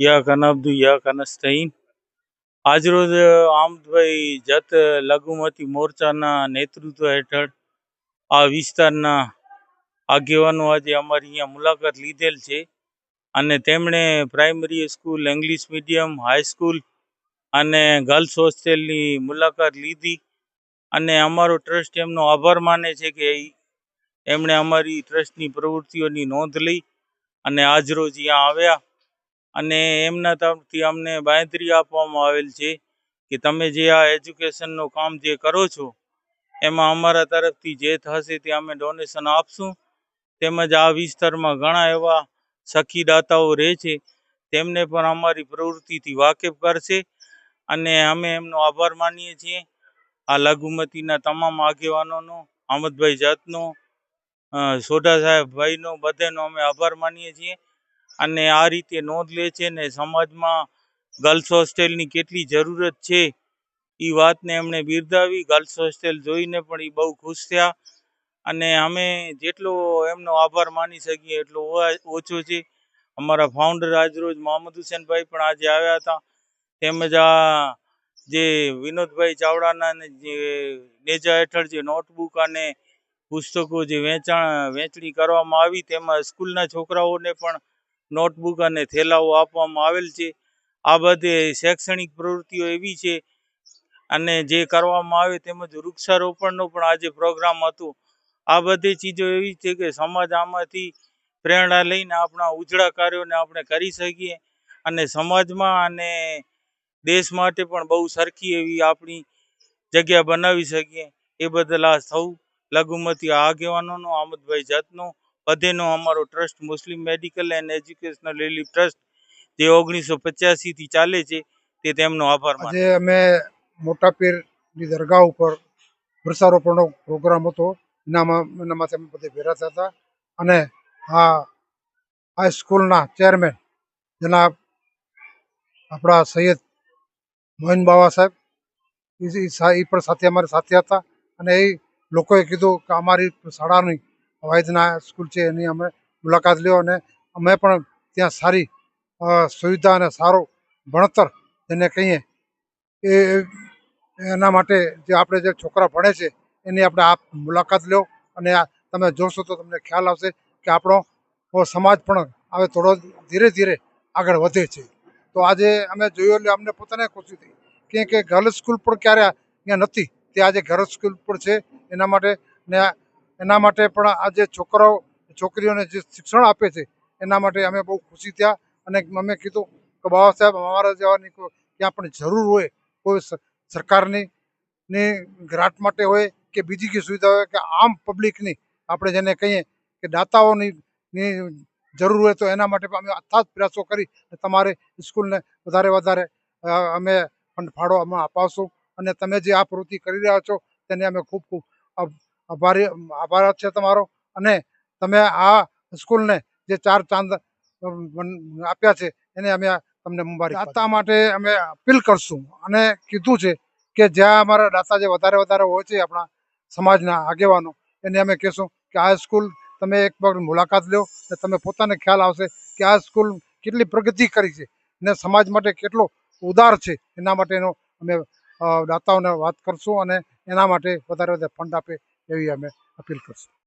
યા કનઅબ્દુ યા કનસ્તઈન આજરોજ આમદભાઈ જત લઘુમતી મોરચાના નેતૃત્વ હેઠળ આ વિસ્તારના આગેવાનો આજે અમારી અહીંયા મુલાકાત લીધેલ છે અને તેમણે primary school English medium high school અને ગર્લ્સ હોસ્ટેલની મુલાકાત લીધી અને અમારો ટ્રસ્ટ એમનો આભાર માને છે કે એમણે અમારી ટ્રસ્ટની પ્રવૃત્તિઓની નોંધ લઈ અને આજરોજ અહીંયા આવ્યા અને એમના તરફથી અમને બાંયધરી આપવામાં આવેલ છે કે તમે જે આ એજ્યુકેશનનું કામ જે કરો છો, એમાં અમારા તરફથી જે થશે તે અમે ડોનેશન આપશું. તેમજ આ વિસ્તારમાં ઘણા એવા સખીદાતાઓ રહે છે, તેમને પણ અમારી પ્રવૃત્તિથી વાકેફ કરશે અને અમે એમનો આભાર માનીએ છીએ. આ લઘુમતીના તમામ આગેવાનોનો, અહમદભાઈ જાતનો સોઢા સાહેબ ભાઈનો બધાનો અમે આભાર માનીએ છીએ. અને આ રીતે નોંધ લે છે ને સમાજમાં ગર્લ્સ હોસ્ટેલની કેટલી જરૂરત છે એ વાતને એમણે બિરદાવી, ગર્લ્સ હોસ્ટેલ જોઈને પણ એ બહુ ખુશ થયા. અને અમે જેટલો એમનો આભાર માની શકીએ એટલો ઓછો છે. અમારા ફાઉન્ડર આજરોજ મોહમ્મદ હુસેનભાઈ પણ આજે આવ્યા હતા. તેમજ આ જે વિનોદભાઈ ચાવડાના જે નેજા હેઠળ જે નોટબુક અને પુસ્તકો જે વેચાણ, વેચણી કરવામાં આવી, તેમાં સ્કૂલના છોકરાઓને પણ નોટબુક અને થેલાઓ આપવામાં આવેલ છે. આ બધે શૈક્ષણિક પ્રવૃત્તિઓ એવી છે અને જે કરવામાં આવે તેમજ વૃક્ષારોપણનો પણ આજે પ્રોગ્રામ હતો. આ બધી ચીજો એવી છે કે સમાજ આમાંથી પ્રેરણા લઈને આપણા ઉજળા કાર્યોને આપણે કરી શકીએ અને સમાજમાં અને દેશ માટે પણ બહુ સરખી એવી આપણી જગ્યા બનાવી શકીએ. એ બદલ આ સૌ લઘુમતી આગેવાનોનો આમદભાઈ જતનો બધેનો અમારો trust Muslim medical and educational relief trust, જે ઓગણીસો પચાસીથી ચાલે છે, તે તેમનો આભાર માનું. આજે અમે મોટા પીરની દરગાહ ઉપર વૃક્ષારોપણનો પ્રોગ્રામ હતો. એનામાં એનામાંથી અમે બધે ભેરા થયા હતા. અને આ આ સ્કૂલના ચેરમેન જેના આપણા સૈયદ મોહન બાવા સાહેબ એ પણ સાથે અમારી સાથે હતા. અને એ લોકોએ કીધું કે અમારી શાળાની વાયદના સ્કૂલ છે, એની અમે મુલાકાત લ્યો અને અમે પણ ત્યાં સારી સુવિધા અને સારું ભણતર જેને કહીએ, એ, એના માટે જે આપણે જે છોકરા ભણે છે, એની આપણે આપ મુલાકાત લો અને તમે જોશો તો તમને ખ્યાલ આવશે કે આપણો સમાજ પણ હવે થોડો ધીરે ધીરે આગળ વધે છે. તો આજે અમે જોયું એટલે અમને પોતાને ખુશી થઈ. કે ગર્લ્સ સ્કૂલ પણ ક્યારે અહીંયા નથી, તે આજે ગર્લ્સ સ્કૂલ પણ છે, એના માટે ને એના માટે પણ આજે છોકરાઓ, છોકરીઓને જે શિક્ષણ આપે છે, એના માટે અમે બહુ ખુશી થયા અને અમે કીધું કે બાબા સાહેબ, અમારા જેવાની ક્યાં પણ જરૂર હોય, કોઈ સરકારની ની ગ્રાન્ટ માટે હોય કે બીજી કઈ સુવિધા હોય કે આમ પબ્લિકની આપણે જેને કહીએ કે દાતાઓની જરૂર હોય તો એના માટે અમે અથાત પ્રયાસો કરી તમારે સ્કૂલને વધારે વધારે અમે ફંડ ફાળો અમે અપાવશું અને તમે જે આ પ્રવૃત્તિ કરી રહ્યા છો તેને અમે ખૂબ ખૂબ આભારી આભાર છે તમારો. અને તમે આ સ્કૂલને જે ચાર ચાંદ આપ્યા છે, એને અમે તમને મુબારક દાતા માટે અમે અપીલ કરશું અને કીધું છે કે જ્યાં અમારા દાતા જે વધારે વધારે હોય છે આપણા સમાજના આગેવાનો, એને અમે કહેશું કે આ સ્કૂલ તમે એક વખત મુલાકાત લો અને તમે પોતાને ખ્યાલ આવશે કે આ સ્કૂલ કેટલી પ્રગતિ કરી છે ને સમાજ માટે કેટલો ઉદાર છે. એના માટેનો અમે દાતાઓને વાત કરશું અને એના માટે વધારે વધારે ફંડ આપે એવી અમે અપીલ કરશું.